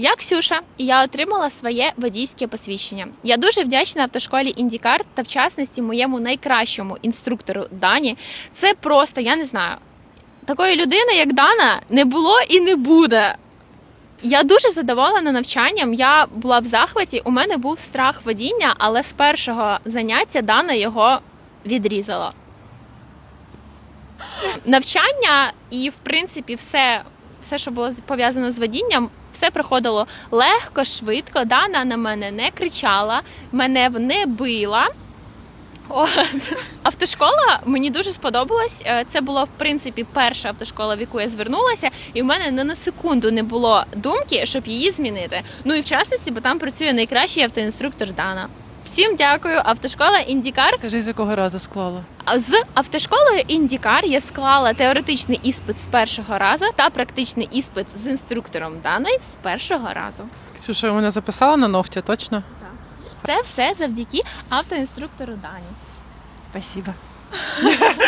Я Ксюша, і я отримала своє водійське посвідчення. Я дуже вдячна автошколі Індікар та в частності моєму найкращому інструктору Дані. Це просто, я не знаю, такої людини, як Дана, не було і не буде. Я дуже задоволена навчанням. Я була в захваті. У мене був страх водіння, але з першого заняття Дана його відрізала. Навчання і, в принципі, все, все, що було пов'язано з водінням, все проходило легко, швидко. Дана на мене не кричала, мене не била. От. Автошкола мені дуже сподобалась. Е, Це була в принципі перша автошкола, в яку я звернулася, і в мене не на секунду не було думки, щоб її змінити. Ну і в частності, бо там працює найкращий автоінструктор Дана. Всім дякую, автошкола Індікар. Скажи, з якого разу склала? З автошколою Індікар я склала теоретичний іспит з першого разу та практичний іспит з інструктором Даною з першого разу. Ксюша, мене записала на ногті, точно? Так. Це все завдяки автоінструктору Дані. Спасибо.